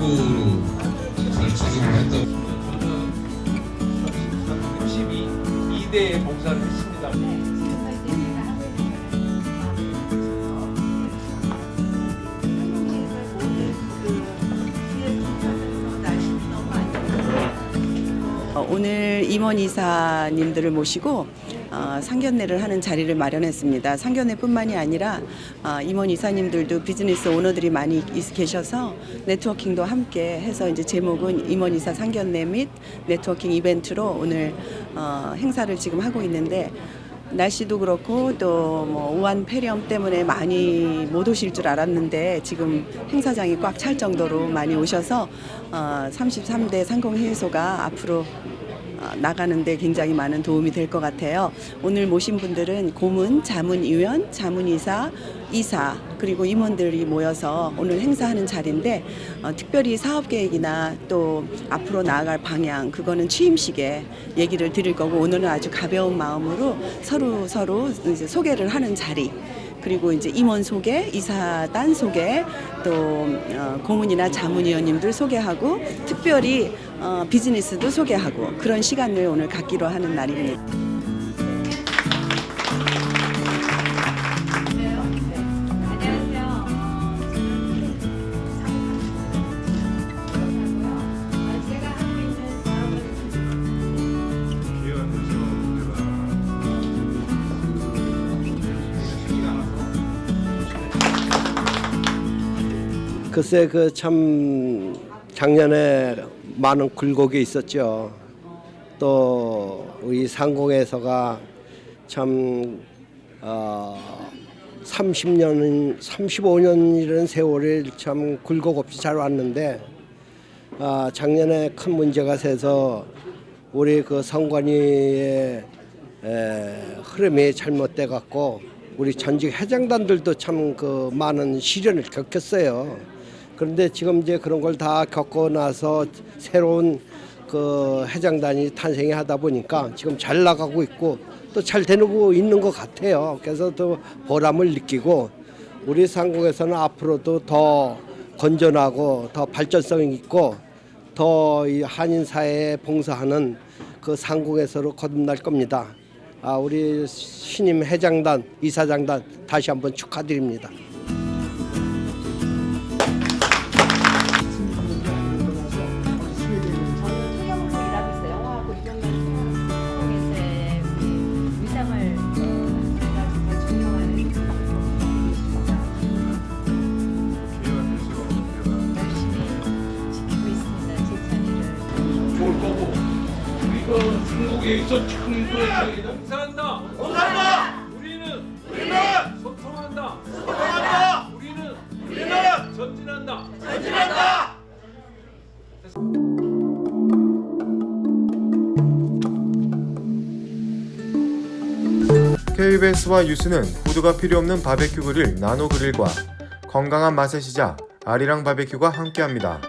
유튜브로 잘 조정을 했다고 32, 2대 봉사를 했습니다. 임원 이사님들을 모시고 어, 상견례를 하는 자리를 마련했습니다. 상견례뿐만이 아니라 어, 임원 이사님들도 비즈니스 오너들이 많이 있- 계셔서 네트워킹도 함께 해서 이제 제목은 임원 이사 상견례 및 네트워킹 이벤트로 오늘 어, 행사를 지금 하고 있는데 날씨도 그렇고 또 뭐 우한 폐렴 때문에 많이 못 오실 줄 알았는데 지금 행사장이 꽉 찰 정도로 많이 오셔서 어, 33대 상공회의소가 앞으로 어, 나가는데 굉장히 많은 도움이 될 것 같아요. 오늘 모신 분들은 고문, 자문위원, 자문이사, 이사 그리고 임원들이 모여서 오늘 행사하는 자리인데 어, 특별히 사업 계획이나 또 앞으로 나아갈 방향 그거는 취임식에 얘기를 드릴 거고 오늘은 아주 가벼운 마음으로 서로 서로 이제 소개를 하는 자리. 그리고 이제 임원 소개, 이사단 소개, 또 어, 고문이나 자문위원님들 소개하고 특별히 어, 비즈니스도 소개하고 그런 시간을 오늘 갖기로 하는 날입니다. 글쎄 그 참 작년에 많은 굴곡이 있었죠. 또 우리 상공에서가 참 어, 30년, 35년이라는 세월을 참 굴곡 없이 잘 왔는데 아, 작년에 큰 문제가 생겨서 우리 그 성관위의 에, 흐름이 잘못돼 갖고 우리 전직 회장단들도 참 그 많은 시련을 겪었어요. 그런데 지금 이제 그런 걸 다 겪고 나서 새로운 그 회장단이 탄생이 하다 보니까 지금 잘 나가고 있고 또 잘 되고 있는 것 같아요. 그래서 또 보람을 느끼고 우리 상공에서는 앞으로도 더 건전하고 더 발전성 있고 더이 한인 사회에 봉사하는 그 상공에서로 거듭날 겁니다. 아, 우리 신임 회장단, 이사장단 다시 한번 축하드립니다. 우리가 중국에서 참 봉사한다. 봉사한다. 우리는 우리는 소통한다. 소통한다. 우리는 우리는 전진한다. 전진한다. KBS와 유스는 후드가 필요 없는 바베큐 그릴 나노 그릴과 건강한 맛의 시작 아리랑 바베큐가 함께합니다.